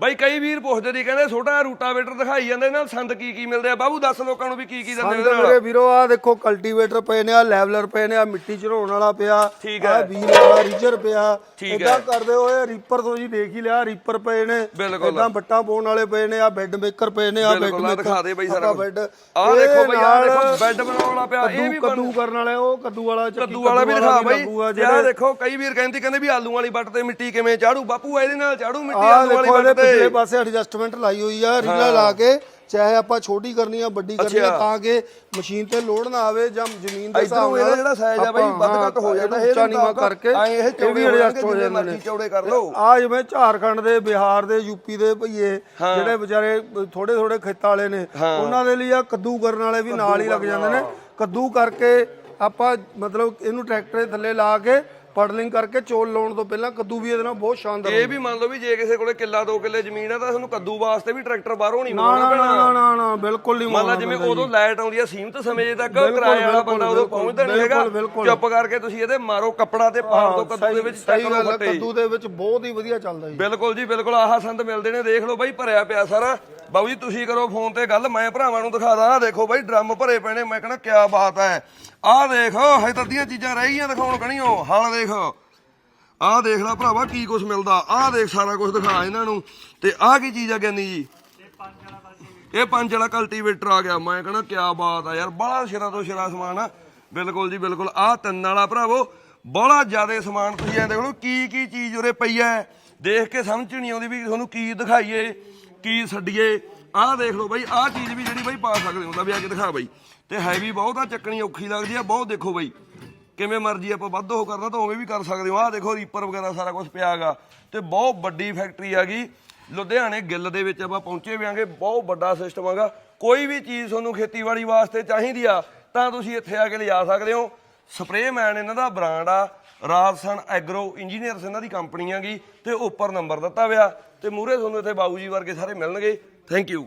ਬਾਈ ਕਈ ਵੀਰ ਪੁੱਛਦੇ ਦੀ ਕਹਿੰਦੇ ਛੋਟਾ ਰੂਟਾਵੇਟਰ ਦਿਖਾਈ ਜਾਂਦੇ ਨਾਲ ਸੰਦ ਕੀ ਕੀ ਮਿਲਦੇ ਆ? ਬਾਬੂ ਦੱਸ ਲੋਕਾਂ ਨੂੰ ਵੀ ਕੀ ਕੀ ਦਿੰਦੇ ਸੰਦ ਮੇਰੇ ਵੀਰੋ ਆ ਦੇਖੋ ਕਲਟੀਵੇਟਰ ਪਏ ਨੇ ਆ ਲੈਵਲਰ ਪਏ ਨੇ ਆ ਮਿੱਟੀ ਝੜਾਉਣ ਵਾਲਾ ਪਿਆ ਆ। ਵੀਲ ਵਾਲਾ ਰੀਜਰ ਪਿਆ। ਹੈ। ਕਰਦੇ ਹੋਏ ਰੀਪਰ ਤੋਂ ਜੀ ਦੇਖ ਹੀ ਲਿਆ ਰੀਪਰ ਪਏ ਨੇ। ਏਦਾਂ ਬੱਟਾਂ ਪਾਉਣ ਵਾਲੇ ਪਏ ਨੇ ਆ ਬੈੱਡ ਮੇਕਰ ਪਏ ਨੇ ਆ ਬੈੱਡ ਮੇਕਰ ਦਿਖਾ ਦੇ ਬਾਈ ਸਾਰਾ ਬੈੱਡ ਆ ਦੇਖੋ ਬਾਈ ਆ ਦੇਖੋ ਬੈੱਡ ਬਣਾਉਣ ਵਾਲਾ ਪਿਆ ਇਹ ਵੀ ਕੱਦੂ ਕਰਨ ਵਾਲੇ ਉਹ ਕੱਦੂ ਵਾਲਾ ਚੱਕੀ ਕੱਦੂ ਵਾਲਾ ਵੀ ਦਿਖਾ ਬਾਈ। ਤੇ ਆ ਦੇਖੋ ਕਈ ਵੀਰ ਕਹਿੰਦੇ ਕਹਿੰਦੇ ਵੀ ਆਲੂ ਵਾਲੀ ਬੱਟ ਤੇ ਮਿੱਟੀ ਕਿਵੇਂ ਚਾੜੂ? ਬਾਪੂ ਇਹਦੇ ਨਾਲ ਚਾੜੂ ਮਿੱਟੀ ਆਲੂ ਵਾਲੀ ਬੱਟ ਪਿਛਲੇ ਪਾਸੇ ਐਡਜਸਟਮੈਂਟ ਲਾਈ ਹੋਈ ਆ ਰੀਲਾ ਲਾ ਕੇ ਚਾਹੇ ਆਪਾਂ ਛੋਟੀ ਕਰਨੀ ਆ ਵੱਡੀ ਕਰਨੀ ਆ। ਤਾਂ ਕਿ ਮਸ਼ੀਨ ਤੇ ਲੋਡ ਨਾ ਆਵੇ ਜਾਂ ਜ਼ਮੀਨ ਦੇ ਹਿਸਾਬ ਨਾਲ ਜਿਹੜਾ ਸਾਈਜ਼ ਆ ਬਾਈ ਵੱਧ ਘੱਟ ਹੋ ਜਾਂਦਾ ਇਹਨੂੰ ਉੱਚਾ ਨੀਵਾਂ ਕਰਕੇ ਇਹ ਚੌੜੇ ਵੀ ਹੋ ਜਾਂਦੇ ਮਰਜ਼ੀ ਨੇ ਚੌੜੇ ਕਰ ਲਓ। ਆ ਜਿਵੇਂ ਝਾਰਖੰਡ ਦੇ ਬਿਹਾਰ ਦੇ ਯੂਪੀ ਦੇ ਭਈਏ ਜਿਹੜੇ ਵਿਚਾਰੇ ਥੋੜੇ ਥੋੜੇ ਖੇਤਾਂ ਵਾਲੇ ਨੇ ਉਹਨਾਂ ਦੇ ਲਈ ਆ ਕੱਦੂ ਕਰਨ ਵਾਲੇ ਵੀ ਨਾਲ ਹੀ ਲੱਗ ਜਾਂਦੇ ਨੇ। ਕੱਦੂ ਕਰਕੇ ਆਪਾਂ ਮਤਲਬ ਇਹਨੂੰ ਟਰੈਕਟਰ ਦੇ ਥੱਲੇ ਲਾ ਕੇ ਪਡਲਿੰਗ ਕਰਕੇ ਚੋਲ ਲਾਉਣ ਤੋਂ ਪਹਿਲਾਂ ਕੱਦੂ ਵੀ ਇਹਦੇ ਨਾਲ ਬਹੁਤ ਸ਼ਾਨਦਾਰ ਇਹ ਵੀ ਮੰਨ ਲਓ ਵੀ ਜੇ ਕਿਸੇ ਕੋਲੇ ਕਿੱਲਾ ਦੋ ਕਿੱਲੇ ਜ਼ਮੀਨ ਆ ਤਾਂ ਤੁਹਾਨੂੰ ਕੱਦੂ ਵਾਸਤੇ ਵੀ ਟਰੈਕਟਰ ਬਾਹਰੋਂ ਨਹੀਂ ਨਾ ਪੈਣਾ। ਨਾ ਨਾ ਨਾ ਬਿਲਕੁਲ ਨਹੀਂ ਮੰਨ ਲਾ ਜਿਵੇਂ ਉਦੋਂ ਲਾਈਟ ਆਉਂਦੀ ਆ ਸੀਮਤ ਸਮੇਂ ਤੱਕ ਕਿਰਾਏ ਵਾਲਾ ਬੰਦਾ ਉਦੋਂ ਪਹੁੰਚਦਾ ਨਹੀਂ ਹੈਗਾ। ਚੁੱਪ ਕਰਕੇ ਤੁਸੀਂ ਇਹਦੇ ਮਾਰੋ ਕੱਪੜਾ ਤੇ ਪਾੜ ਦੋ ਕੱਦੂ ਦੇ ਵਿੱਚ ਸਹੀ ਗੱਲ ਕੱਦੂ ਦੇ ਵਿੱਚ ਬਹੁਤ ਹੀ ਵਧੀਆ ਚੱਲਦਾ ਜੀ। ਬਿਲਕੁਲ ਜੀ ਬਿਲਕੁਲ ਆਹ ਸੰਦ ਮਿਲਦੇ ਨੇ ਦੇਖ ਲਓ ਬਾਈ ਭਰਿਆ ਪਿਆ ਸਾਰਾ। ਬਾਬੂ ਜੀ, ਤੁਸੀਂ ਕਰੋ ਫੋਨ ਤੇ ਗੱਲ, ਮੈਂ ਭਰਾਵਾਂ ਨੂੰ ਦਿਖਾ ਦਾਂ। ਦੇਖੋ ਬਾਈ, ਡਰਮ ਭਰੇ ਪਏ ਨੇ, ਮੈਂ ਕਹਿੰਦਾ ਕਿਆ ਬਾਤ ਹੈ ਆਹ ਦੇਖੋ, ਹਜੇ ਤਾਂ ਅੱਧੀਆਂ ਚੀਜ਼ਾਂ ਰਹਿ ਗਈਆਂ ਦਿਖਾਉਣ ਕਣੀਓ। ਹਾਲ ਦੇਖ, ਆਹ ਦੇਖ ਲੈ ਭਰਾਵਾ, ਕੀ ਕੁਝ ਮਿਲਦਾ। ਆਹ ਦੇਖ ਸਾਰਾ ਕੁਝ ਦਿਖਾ ਇਹਨਾਂ ਨੂੰ। ਤੇ ਆਹ ਕੀ ਚੀਜ਼ ਆ ਗਿਆਨੀ ਜੀ? ਇਹ ਪੰਜ ਵਾਲਾ ਕਲਟੀਵੇਟਰ ਆ ਗਿਆ। ਮੈਂ ਕਹਿੰਦਾ ਕਿਆ ਬਾਤ ਆ ਯਾਰ, ਬੜਾ ਸਿਰਾ ਤੋਂ ਸਿਰਾ ਸਮਾਨ ਆ। ਬਿਲਕੁਲ ਜੀ, ਬਿਲਕੁਲ। ਆਹ ਤਿੰਨ ਵਾਲਾ ਭਰਾਵੋ, ਬੜਾ ਜ਼ਿਆਦਾ ਸਮਾਨ ਤੁਸੀਂ ਐ ਦੇਖ ਲਓ ਕੀ ਕੀ ਚੀਜ਼ ਉਰੇ ਪਈ ਐ। ਦੇਖ ਕੇ ਸਮਝ ਨਹੀਂ ਆਉਂਦੀ ਵੀ ਤੁਹਾਨੂੰ ਕੀ ਦਿਖਾਈਏ। ਕੀ ਛੱਡੀਏ? ਆਹ ਦੇਖ ਲਓ ਬਾਈ, ਆਹ ਚੀਜ਼ ਵੀ ਜਿਹੜੀ ਬਾਈ ਪਾ ਸਕਦੇ ਹੁੰਦਾ ਵੀ ਆ ਕੇ ਦਿਖਾ ਬਾਈ। ਤੇ ਹੈਵੀ ਬਹੁਤ ਆ, ਚੱਕਣੀ ਔਖੀ ਲੱਗਦੀ ਆ, ਬਹੁਤ ਦੇਖੋ ਬਾਈ। ਕਿਵੇਂ ਮਰਜ਼ੀ ਆਪਾਂ ਵੱਧ ਉਹ ਕਰਨਾ ਤਾਂ ਉਵੇਂ ਵੀ ਕਰ ਸਕਦੇ ਹੋ। ਆਹ ਦੇਖੋ ਰੀਪਰ ਵਗੈਰਾ ਸਾਰਾ ਕੁਝ ਪਿਆਗਾ ਤੇ ਬਹੁਤ ਵੱਡੀ ਫੈਕਟਰੀ ਹੈਗੀ ਲੁਧਿਆਣੇ ਗਿੱਲ ਦੇ ਵਿੱਚ ਆਪਾਂ ਪਹੁੰਚੇ ਵਿਆਂਗੇ ਬਹੁਤ ਵੱਡਾ ਸਿਸਟਮ ਹੈਗਾ। ਕੋਈ ਵੀ ਚੀਜ਼ ਤੁਹਾਨੂੰ ਖੇਤੀਬਾੜੀ ਵਾਸਤੇ ਚਾਹੀਦੀ ਆ, ਤਾਂ ਤੁਸੀਂ ਇੱਥੇ ਆ ਕੇ ਲਿਜਾ ਸਕਦੇ ਹੋ। ਸਪਰੇਮੈਨ ਇਹਨਾਂ ਦਾ ਬ੍ਰਾਂਡ ਆ ਰਾਜਸਨ ਐਗਰੋ ਇੰਜੀਨੀਅਰਸ ਇਹਨਾਂ ਦੀ ਕੰਪਨੀ ਹੈਗੀ, ਤੇ ਉੱਪਰ ਨੰਬਰ ਦਿੱਤਾ ਹੋਇਆ, ਤੇ ਮੂਰੇ ਤੁਹਾਨੂੰ ਇੱਥੇ ਬਾਊ ਜੀ ਵਰਗੇ ਸਾਰੇ ਮਿਲਣਗੇ। Thank you